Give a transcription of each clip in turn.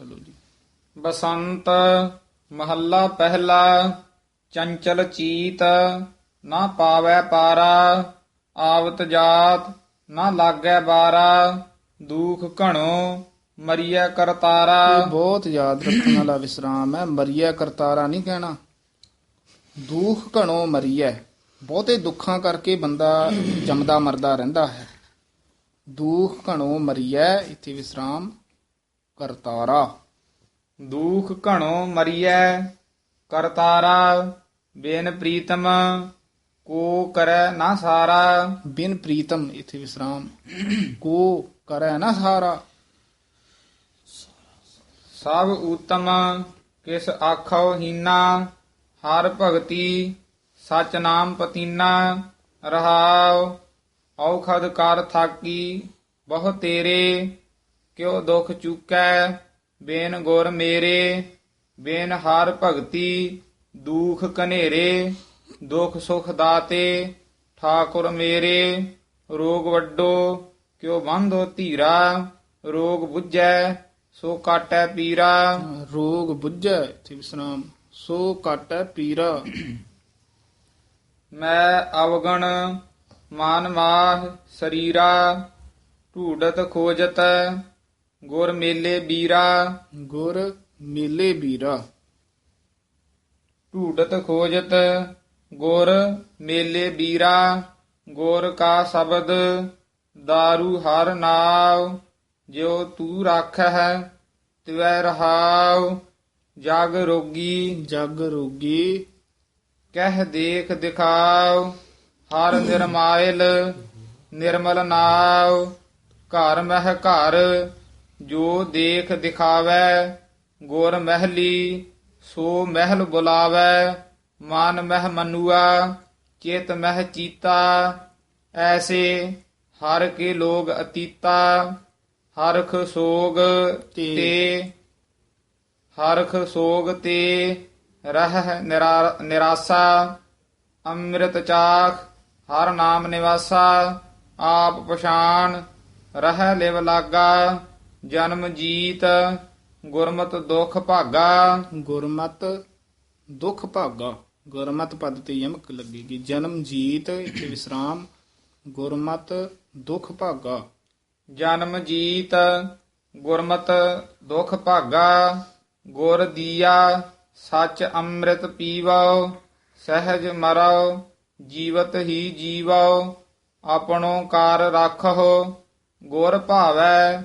ਚਲੋ ਜੀ। ਬਸੰਤ, ਮਹੱਲਾ ਪਹਿਲਾ, ਚੰਚਲ ਚੀਤ, ਨਾ ਪਾਵੈ ਪਾਰਾ, ਆਵਤ ਜਾਤ, ਨਾ ਲਾਗੈ ਬਾਰਾ, ਦੁਖ ਘਣੋ, ਮਰੀਐ ਕਰਤਾਰਾ। ਬਹੁਤ ਯਾਦ ਰੱਖਣ ਵਾਲਾ ਵਿਸਰਾਮ ਹੈ, ਮਰੀਐ ਕਰਤਾਰਾ ਨਹੀਂ ਕਹਿਣਾ। ਦੁਖ ਘਣੋ ਮਰੀਐ, ਬਹੁਤੇ ਦੁੱਖਾਂ ਕਰਕੇ ਬੰਦਾ ਜੰਮਦਾ ਮਰਦਾ ਰਹਿੰਦਾ ਹੈ। ਦੁੱਖ ਘਣੋ ਮਰੀਐ, ਇੱਥੇ ਵਿਸਰਾਮ। ਕਰਤਾਰਾ। ਦੁਖ ਘਣੋ ਮਰੀਐ ਕਰਤਾਰਾ ਬੇਨ ਪ੍ਰੀਤਮ ਕੋ ਕਰੈ ਨਾ ਸਾਰਾ। ਬਿਨ ਪ੍ਰੀਤਮ ਇੱਥੇ ਵਿਸਰਾਮ। ਕੋ ਕਰੈ ਨਾ ਸਾਰਾ। ਸਭ ਉਤਮ ਕਿਸ ਆਖੋ ਹੀਨਾ ਹਰ ਭਗਤੀ ਸਚ ਨਾਮ ਪਤੀਨਾ ਰਹਾਉ ਔਖਦ ਕਰ ਥਾਕੀ ਬਹੁ ਤੇਰੇ ਕਿਉ ਦੁਖ ਚੁਕੈ ਬੇਨ ਗੁਰ ਮੇਰੇ ਬੇਨ ਹਰ ਭਗਤੀ ਦੁਖ ਕਨੇਰੇ ਦੁਖ ਸੁਖ ਦਾਤੇ ਠਾਕੁਰ ਮੇਰੇ ਰੋਗ ਵੱਡੋ ਕਿਉ ਬੰਧੋ ਧੀਰਾ ਰੋਗ 부ਜੈ ਸੋ ਕਾਟੈ ਪੀਰਾ। ਰੋਗ ਬੁੱਝੈ ਇੱਥੇ ਵਿਸਰਾਮ ਸੋ ਕਾਟੈ ਪੀਰਾ। ਮੈਂ ਅਵਗਣ ਮਾਨ ਮਾਹ ਸਰੀਰਾ ਢੂਡਤ ਖੋਜਤ ਗੁਰ ਮੇਲੇ ਬੀਰਾ। ਗੁਰ ਮੇਲੇ ਬੀਰਾ। ਢੂਡਤ ਖੋਜਤ ਗੁਰ ਮੇਲੇ ਬੀਰਾ। ਗੁਰ ਕਾ ਸ਼ਬਦ दारू ਹਰ ਨਾਉ। ਜਿਉ ਤੂੰ ਰਾਖੈ ਤਿਵੈ ਰਹਾਉ। ਜਗ ਰੋਗੀ। ਜਗ ਰੋਗੀ। ਕਹਿ ਦੇਖ ਦਿਖਾਉ। ਹਰ ਨਿਰਮਾਇਲ ਨਿਰਮਲ ਨਾਉ। ਘਰ ਮਹਿ ਘਰ ਜੋ ਦੇਖ ਦਿਖਾਵੈ ਗੁਰ ਮਹਿਲੀ ਸੋ ਮਹਿਲ ਬੁਲਾਵੈ ਮਨ ਮਹਿ ਮਨੁਆ ਚਿਤ ਮਹਿ ਚੀਤਾ ਐਸੇ ਹਰ ਕੇ ਲੋਗ ਅਤੀਤਾ ਹਰਖ ਸੋਗ ਤੇ ਹਰਖ ਸੋਗ ਤੇ ਰਹਿ ਨਿਰਾ- ਨਿਰਾਸਾ ਅੰਮ੍ਰਿਤ ਚਾਖ ਹਰ ਨਾਮ ਨਿਵਾਸਾ ਆਪ ਪਛਾਨ ਰਹਿ ਲਿਵ ਲਾਗਾ। ਜਨਮ ਜੀਤ ਗੁਰਮਤ ਦੁਖ ਭਾਗਾ। ਗੁਰਮਤ ਦੁਖ ਭਾਗਾ। ਗੁਰਮਤ ਪਦ ਤੇ ਯਮਕ ਲੱਗੇਗੀ। ਜਨਮ ਜੀਤ ਇੱਥੇ ਵਿਸਰਾਮ। ਗੁਰਮਤ ਦੁਖ ਭਾਗਾ। ਜਨਮ ਜੀਤ ਗੁਰਮਤ ਦੁਖ ਭਾਗਾ। ਗੁਰ ਦੀਆ ਸਚ ਅੰਮ੍ਰਿਤ ਪੀਵੋ ਸਹਿਜ ਮਰੋ ਜੀਵਤ ਹੀ ਜੀਵੋ ਆਪਣੋ ਕਾਰ ਰੱਖੋ ਗੁਰ ਭਾਵੈ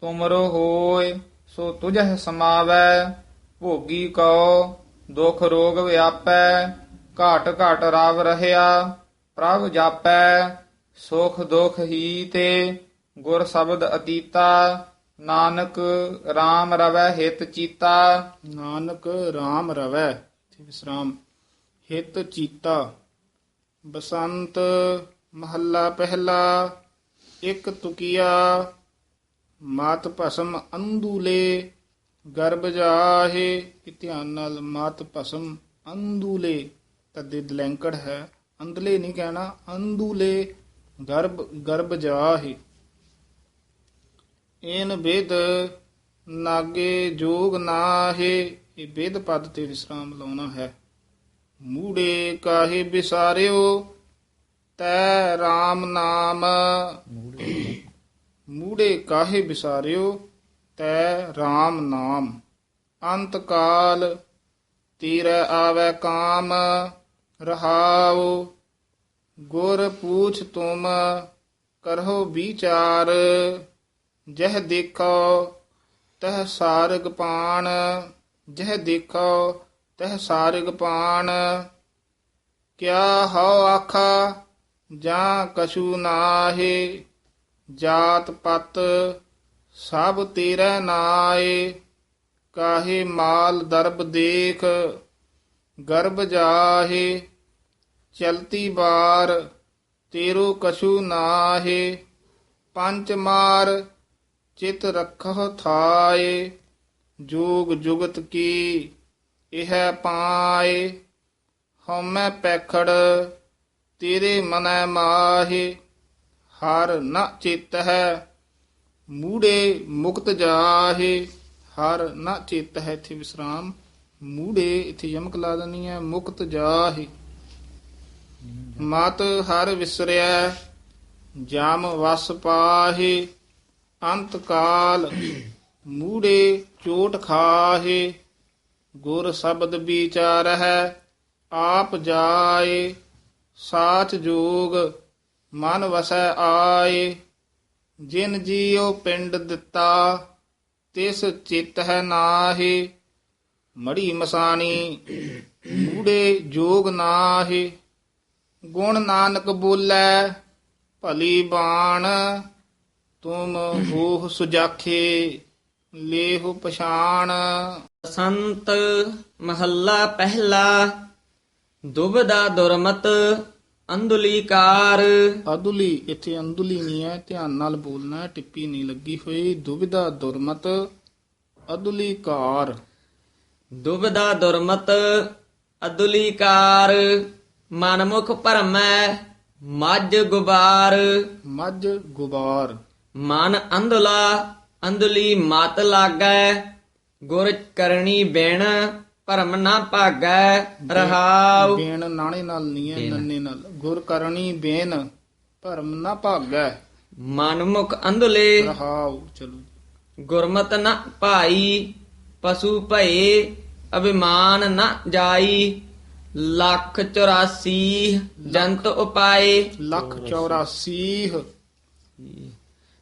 ਤੁਮਰੋ ਹੋਏ ਸੋ ਤੁਝਹਿ ਸਮਾਵੈ, ਭੋਗੀ ਕਉ, ਦੁਖ ਰੋਗ ਵਿਆਪੈ, ਘਾਟ ਘਾਟ ਰਵ ਰਹਿਆ, ਪ੍ਰਭ ਜਾਪੈ, ਸੁਖ ਦੁਖ ਹੀ ਤੇ ਗੁਰ ਸ਼ਬਦ ਅਤੀਤਾ, ਨਾਨਕ RAM ਰਵੈ ਹਿਤ ਚੀਤਾ। ਨਾਨਕ RAM ਰਵੈ ਵਿਸਰਾਮ। ਹਿਤ ਚੀਤਾ, ਬਸੰਤ ਮਹੱਲਾ ਪਹਿਲਾ, ਇੱਕ ਤੁਕਿਆ ਮਾਤ ਭਸਮ ਅੰਦੂਲੇ, ਗਰਭ ਜਾਹੇ ਇਹ ਧਿਆਨ ਨਾਲ ਮਾਤ ਭਸਮ ਅੰਦੂਲੇ। ਤਦੇ ਦਲੈਂਕੜ ਹੈ, ਅੰਦਲੇ ਨਹੀਂ ਕਹਿਣਾ, ਅੰਦੂਲੇ, ਗਰਭ ਗਰਭ ਜਾਹੇ। ਇਨ ਵਿਦ ਨਾਗੇ ਜੋਗ ਨਾਹੇ, ਇਹ ਵਿਦ ਪਦ ਤੇ ਵਿਸਰਾਮ ਲਾਉਣਾ ਹੈ। ਮੂੜੇ ਕਾਹੇ ਬਿਸਾਰਿਓ, ਤੈ RAM ਨਾਮ। ਮੂੜੇ ਕਾਹੇ ਵਿਸਾਰਿਓ, ਤੈ RAM ਨਾਮ। ਅੰਤ ਕਾਲ ਤੀਰੈ ਆਵੈ ਕਾਮ, ਰਹਾਉ ਗੁਰ ਪੂਛ ਤੁਮ, ਕਰਹੁ ਵਿਚਾਰ। ਜਹ ਦੇਖੋ, ਤਹ ਸਾਰਗ ਪਾਣ। ਜਹ ਦੇਖੋ, ਤਹ ਸਾਰਗ ਪਾਣ। ਕਿਆ ਹਉ ਆਖਾ, ਜਾਂ ਕਛੂ ਨਾਹੇ। ਜਾਤ ਪਤ ਸਭ ਤੇਰੇ ਨਾਏ, ਕਾਹੇ ਮਾਲ ਦਰਬ ਦੇਖ, ਗਰਭ ਜਾਹੇ, ਚਲਤੀ ਬਾਰ ਤੇਰੋ ਕਛੂ ਨਾਹੇ ਪੰਚ ਮਾਰ ਚਿਤ ਰਖਹ ਥਾਏ, ਜੋਗ ਜੁਗਤ ਕੀ ਇਹ ਪਾਏ, ਹਉਮੈ ਪੈਖੜ ਤੇਰੇ ਮਨੈ ਮਾਹੇ। ਹਰ ਨ ਚਿਤ ਹੈ ਮੂੜੇ ਮੁਕਤ ਜਾਹੇ। ਹਰ ਨਾ ਚਿੱਤ ਹੈ ਇੱਥੇ ਵਿਸਰਾਮ। ਮੂੜੇ ਇੱਥੇ ਯਮਕ ਲਾ ਦੇਣੀ ਹੈ, ਮੁਕਤ ਜਾਹੇ। ਮਤ ਹਰ ਵਿਸਰਿਆ ਜਾਮ ਵਸ ਪਾਹੇ। ਅੰਤ ਕਾਲ ਮੂੜੇ ਚੋਟ ਖਾਹੇ। ਗੁਰ ਸ਼ਬਦ ਵਿਚਾਰ ਹੈ ਆਪ ਜਾਏ। ਸਾਚ ਜੋਗ ਮਨ ਵਸੈ ਆਏ, ਜਿਨ ਜੀਉ ਪਿੰਡ ਦਿੱਤਾ, ਤਿਸ ਚਿਤ ਹੈ ਨਾਹੀ। ਮੜੀ ਮਸਾਣੀ ਮੂੜੇ ਜੋਗ ਨਾਹੀ। ਗੁਣ ਨਾਨਕ ਬੋਲੇ, ਭਲੀ ਬਾਣ, ਤੁਮ ਹੋਹ ਸੁਜਾਖੇ, ਲੇਹੁ ਪਛਾਣ। ਸੰਤ ਮਹੱਲਾ ਪਹਿਲਾ, ਦੁਬਦਾ ਦੁਰਮਤ ਅੰਧੁਲੀਕਾਰ। ਅਦੁਲੀ ਇੱਥੇ ਅੰਦੁਲੀ ਨਹੀਂ ਹੈ ਧਿਆਨ ਨਾਲ ਬੋਲਣਾ ਹੈ, ਟਿੱਪੀ ਨਹੀਂ ਲੱਗੀ ਹੋਈ ਦੁਬਿਧਾ ਦੁਰਮਤ ਅਦੁਲੀ ਕਾਰ ਦੁਬਦਾ ਦੁਰਮਤ ਅਦੁਲੀਕਾਰ। ਮਨਮੁਖ ਭਰਮੈ ਮੱਝ ਗੁਬਾਰ। ਮੱਝ ਗੁਬਾਰ। ਮਨ ਅੰਧਲਾ ਅੰਧਲੀ ਮਤ ਲਾਗੈ ਗੁਰ ਕਰਨੀ ਬਿਨ ਭਰਮ ਨਾ ਭਾਗੈ ਰਹਾਉ। ਬੇਨ ਨਾਣੇ ਨਾਲ ਨਹੀਂ ਹੈ ਨੰਨੇ ਨਾਲ। ਗੁਰ ਕਰਨੀ ਬੇਨ ਭਰਮ ਨਾ ਭਾਗੈ। ਮਨਮੁਖ ਅੰਧਲੇ। ਰਹਾਉ ਚਲੋ। ਗੁਰਮਤ ਨ ਭਾਈ ਪਸ਼ੂ ਭਏ ਅਭਿਮਾਨ ਨ ਜਾਈ। ਲੱਖ 84 ਜੰਤ ਉਪਾਏ। ਲੱਖ 84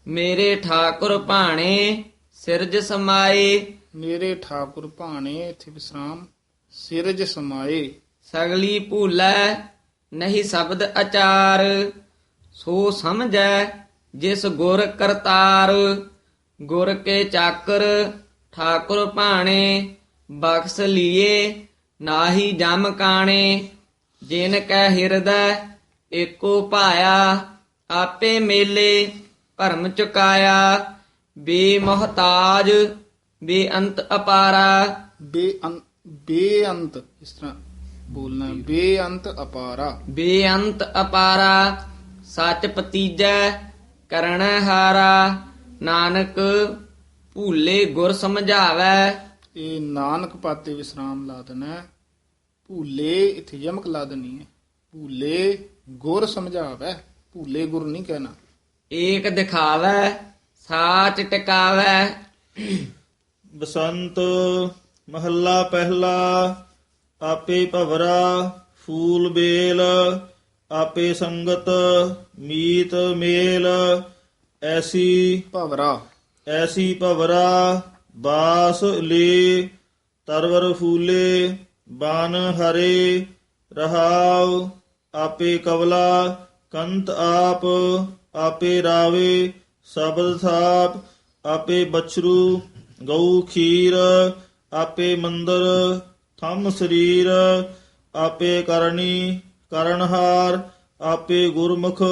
ਮੇਰੇ ਠਾਕੁਰ ਭਾਣੇ ਸਿਰਜ ਸਮਾਏ। ਮੇਰੇ ਠਾਕੁਰ ਭਾਣੇ, ਇੱਥੇ ਵਿਸਰਾਮ, ਸਿਰਜ ਸਮਾਏ। ਸਗਲੀ ਭੂਲੈ ਨਹੀਂ ਸ਼ਬਦ ਅਚਾਰ। ਸੋ ਸਮਝੈ ਜਿਸ ਗੁਰ ਕਰਤਾਰ। ਗੁਰ ਕੇ ਚਾਕਰ ਠਾਕੁਰ ਭਾਣੇ, ਬਖਸ ਲੀਏ ਨਾਹੀ ਜਮ ਕਾਣੇ। ਜਿਨ ਕੈ ਹਿਰਦੈ ਏਕੋ ਭਾਇਆ, ਆਪੇ ਮੇਲੇ ਭਰਮ ਚੁਕਾਇਆ। ਬੇਮਹਤਾਜ ਬੇਅੰਤ ਅਪਾਰਾ। ਬੇਅੰਤ ਬੇਅੰਤ ਇਸ ਤਰ੍ਹਾਂ ਬੋਲਣਾ ਹੈ, ਬੇਅੰਤ ਅਪਾਰਾ। ਬੇਅੰਤ ਅਪਾਰਾ। ਸੱਚ ਪਤੀਜੈ ਕਰਣ ਹਾਰਾ। ਨਾਨਕ ਭੂਲੇ ਗੁਰ ਸਮਝਾਵੈ। ਇਹ ਨਾਨਕ ਪਾਤੇ ਵਿਸਰਾਮ ਲਾ ਦੇਣਾ ਹੈ। ਭੂਲੇ ਇੱਥੇ ਯਮਕ ਲਾ ਦੇਣੀ ਹੈ। ਭੂਲੇ ਗੁਰ ਸਮਝਾਵੇ। ਭੂਲੇ ਗੁਰ ਨਹੀਂ ਕਹਿਣਾ। ਏਕ ਦਿਖਾਵੈ ਸਾਚ ਟਿਕਾਵੈ। ਬਸੰਤ ਮਹੱਲਾ ਪਹਿਲਾ ਆਪੇ ਭਵਰਾ ਫੂਲ ਬੇਲ ਆਪੇ ਸੰਗਤ ਮੀਤ ਮੇਲ ਐਸੀ ਭਵਰਾ। ਐਸੀ ਭਵਰਾ ਬਾਸ ਲੇ ਤਰਵਰ ਫੂਲੇ ਬਾਨ ਹਰੇ ਰਹਾਉ ਆਪੇ ਕਵਲਾ ਕੰਤ ਆਪ ਆਪੇ ਰਾਵੇ ਸ਼ਬਦ ਥਾਪ ਆਪੇ ਬਛਰੂ ਗਊ ਖੀਰ ਆਪੇ ਮੰਦਰ ਥੰਮ ਸਰੀਰ ਆਪੇ ਕਰਨੀ ਕਰਨਹਾਰ ਆਪੇ ਗੁਰਮੁਖ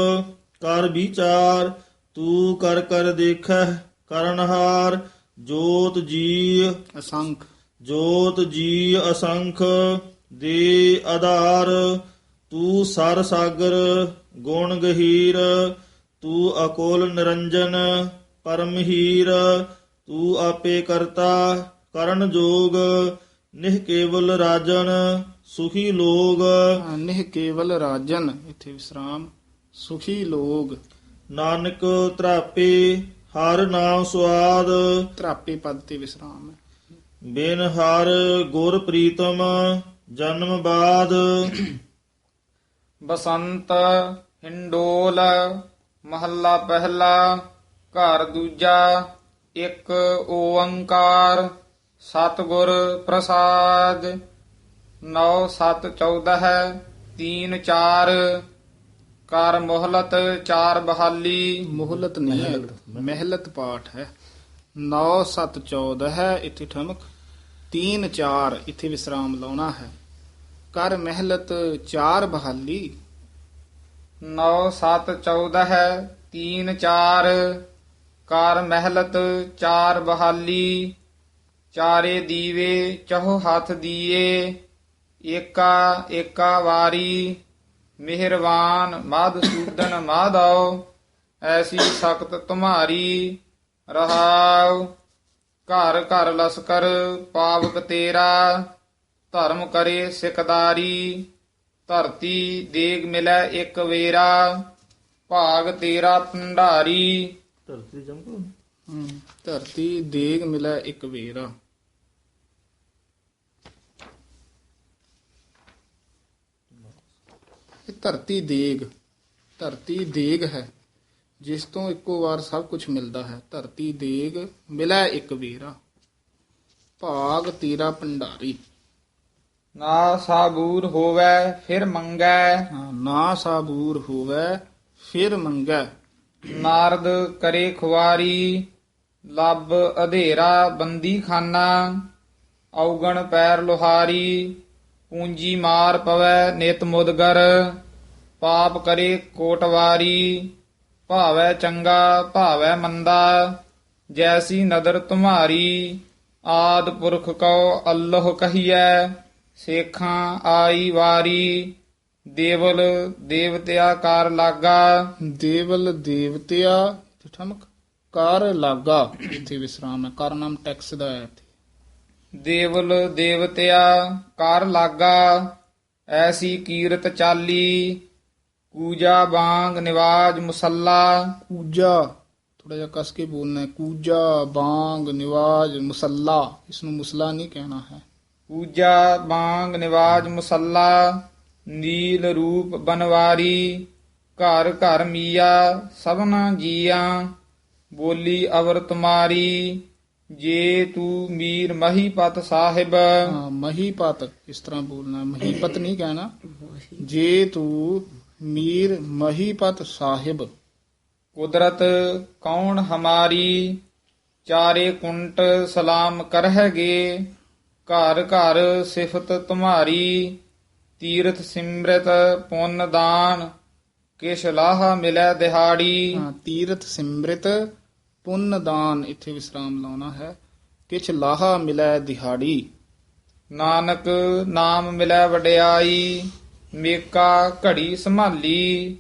ਕਰ ਵਿਚਾਰ ਤੂੰ ਕਰ ਕਰ ਦੇਖੈ ਕਰਨਹਾਰ ਜੋਤ ਜੀ ਅਸੰਖ। ਜੋਤ ਜੀ ਅਸੰਖ ਦੇ ਆਧਾਰ ਤੂੰ ਸਰ ਸਾਗਰ ਗੁਣ ਗਹੀਰ ਤੂੰ ਅਕੋਲ ਨਿਰੰਜਨ ਪਰਮ ਹੀਰ ਤੂੰ ਆਪੇ ਕਰਤਾ ਕਰਨ ਜੋਗ ਨਿਹ ਕੇਵਲ ਰਾਜਨ ਸੁਖੀ ਲੋਗ। ਨਿਹ ਕੇਵਲ ਰਾਜਨ ਇੱਥੇ ਵਿਸਰਾਮ ਸੁਖੀ ਲੋਗ। ਨਾਨਕ ਤਰਾਪੇ ਹਰ ਨਾਮ ਸਵਾਦ ਤਰਾਪੇ ਪਦ ਤੇ ਵਿਸਰਾਮ ਹੈ। ਬਿਨ ਹਰ ਗੁਰ ਪ੍ਰੀਤਮ ਜਨਮ ਬਾਦ। ਬਸੰਤ ਹਿੰਡੋਲ ਮਹੱਲਾ ਪਹਿਲਾ ਘਰ ਦੂਜਾ ਇੱਕ ਓੰਕਾਰ ਸਤਿਗੁਰ ਪ੍ਰਸਾਦ। 9 7 14 ਹੈ 3 4 ਕਰ ਮੋਹਲਤ ਚਾਰ ਬਹਾਲੀ। ਮੁਹਲਤ ਨਹੀਂ ਹੈ। ਮਹਿਲਤ। ਪਾਠ ਹੈ। 9 7 14 ਹੈ ਇੱਥੇ ਠਮਕ। 3 4 ਇੱਥੇ ਵਿਸਰਾਮ ਲਾਉਣਾ ਹੈ। ਕਰ ਮਹਿਲਤ ਚਾਰ ਬਹਾਲੀ। 9 7 14 ਹੈ 3 4 ਕਾਰ ਮਹਿਲਤ ਚਾਰ ਬਹਾਲੀ, ਚਾਰੇ ਦੀਵੇ ਚਹੁ ਹੱਥ ਦੀਏ, ਏਕਾ ਏਕਾ ਵਾਰੀ, ਮਿਹਰਵਾਨ ਮਦ ਸੂਦਨ ਮਾਧਵ ਐਸੀ ਸਖਤ ਤੁਮਾਰੀ ਰਹਾਉ। ਘਰ ਘਰ ਲਸਕਰ ਪਾਵਕ ਤੇਰਾ, ਧਰਮ ਕਰੇ ਸਿਕਦਾਰੀ, ਧਰਤੀ ਦੇਗ ਮਿਲੈ ਇੱਕ ਵੇਰਾ, ਭਾਗ ਤੇਰਾ ਭੰਡਾਰੀ। ਧਰਤੀ ਜੰਗਲ ਹਮ, ਧਰਤੀ ਦੇਗ ਮਿਲੈ ਇੱਕ ਵੇਰਾ ਇਹ ਧਰਤੀ ਦੇਗ ਧਰਤੀ ਦੇਗ ਹੈ ਜਿਸ ਤੋਂ ਇੱਕੋ ਵਾਰ ਸਭ ਕੁਝ ਮਿਲਦਾ ਹੈ। ਧਰਤੀ ਦੇਗ ਮਿਲੈ ਇੱਕ ਵੇਰਾ ਭਾਗ ਤੇਰਾ ਭੰਡਾਰੀ। ਨਾ ਸਾਬੂਰ ਹੋਵੇ ਫਿਰ ਮੰਗੈ। ਹਾਂ, ਨਾ ਸਾਬੂਰ ਹੋਵੇ ਫਿਰ ਮੰਗੈ। ਨਾਰਦ ਕਰੇ ਖੁਆਰੀ ਲੱਭ ਅਧੇਰਾ ਬੰਦੀ ਖਾਨਾ ਔਗਣ ਪੈਰ ਲੋਹਾਰੀ, ਪੂੰਜੀ ਮਾਰ ਪਵੈ ਨਿਤ ਮੁਦਗਰ, ਪਾਪ ਕਰੇ ਕੋਟਵਾਰੀ, ਭਾਵੈ ਚੰਗਾ, ਭਾਵੈ ਮੰਦਾ, ਜੈਸੀ ਨਦਰ ਤੁਮਾਰੀ ਆਦ ਪੁਰਖ ਕਉ ਅੱਲਹ ਕਹੀਐ, ਸੇਖਾਂ ਆਈ ਵਾਰੀ ਦੇਵਲ ਦੇਵਤਿਆ ਕਾਰ ਲਾਗਾ। ਦੇਵਲ ਦੇਵਤਿਆ ਇੱਥੇ ਠਮਕ ਕਰ ਲਾਗਾ। ਇੱਥੇ ਵਿਸਰਾਮ ਹੈ। ਕਰ ਨਾਮ ਟੈਕਸ ਦਾ ਹੈ ਇੱਥੇ। ਦੇਵਲ ਦੇਵਤਿਆ ਕਰ ਲਾਗਾ। ਐਸੀ ਕੀਰਤ ਚਾਲੀ। ਕੂਜਾ ਬਾੰਗ ਨਿਵਾਜ ਮੁਸੱਲਾ। ਕੂਜਾ ਥੋੜਾ ਜਿਹਾ ਕਸ ਕੇ ਬੋਲਣਾ ਹੈ। ਕੂਜਾ ਬਾੰਗ ਨਿਵਾਜ ਮੁਸੱਲਾ। ਇਸ ਨੂੰ ਮੁਸਲਾ ਨਹੀਂ ਕਹਿਣਾ ਹੈ। ਪੂਜਾ ਬਾੰਗ ਨਿਵਾਜ ਮੁਸੱਲਾ। ਨੀਲ ਰੂਪ ਬਨਵਾਰੀ ਘਰ ਘਰ ਮੀਆ ਸਭਨਾ ਜੀਆਂ। ਬੋਲੀ ਅਵਰ ਤੁਮਾਰੀ ਜੇ ਤੂੰ ਮੀਰ ਮਹੀਪਤ ਸਾਹਿਬ। ਹਾਂ ਮਹੀਪਤ ਇਸ ਤਰ੍ਹਾਂ ਬੋਲਣਾ ਮਹੀਪਤ ਨਹੀਂ ਕਹਿਣਾ। ਜੇ ਤੂੰ ਮੀਰ ਮਹੀਪਤ ਸਾਹਿਬ। ਕੁਦਰਤ ਕੌਣ ਹਮਾਰੀ? ਚਾਰੇ ਕੁੰਟ ਸਲਾਮ ਕਰਹਿਗੇ। ਘਰ ਘਰ ਸਿਫਤ ਤੁਮਾਰੀ। ਤੀਰਥ ਸਿਮਰਤ ਪੁੰਨ ਦਾਨ ਕਿਛ ਲਾਹਾ ਮਿਲੈ ਦਿਹਾੜੀ। ਹਾਂ ਤੀਰਥ ਸਿਮਰਿਤ ਪੁੰਨ ਦਾਨ ਇੱਥੇ ਵਿਸਰਾਮ ਲਾਉਣਾ ਹੈ। ਕਿਛ ਲਾਹਾ ਮਿਲੈ ਦਿਹਾੜੀ। ਨਾਨਕ ਨਾਮ ਮਿਲੈ ਵਡਿਆਈ ਮੇਕਾ ਘੜੀ ਸੰਭਾਲੀ।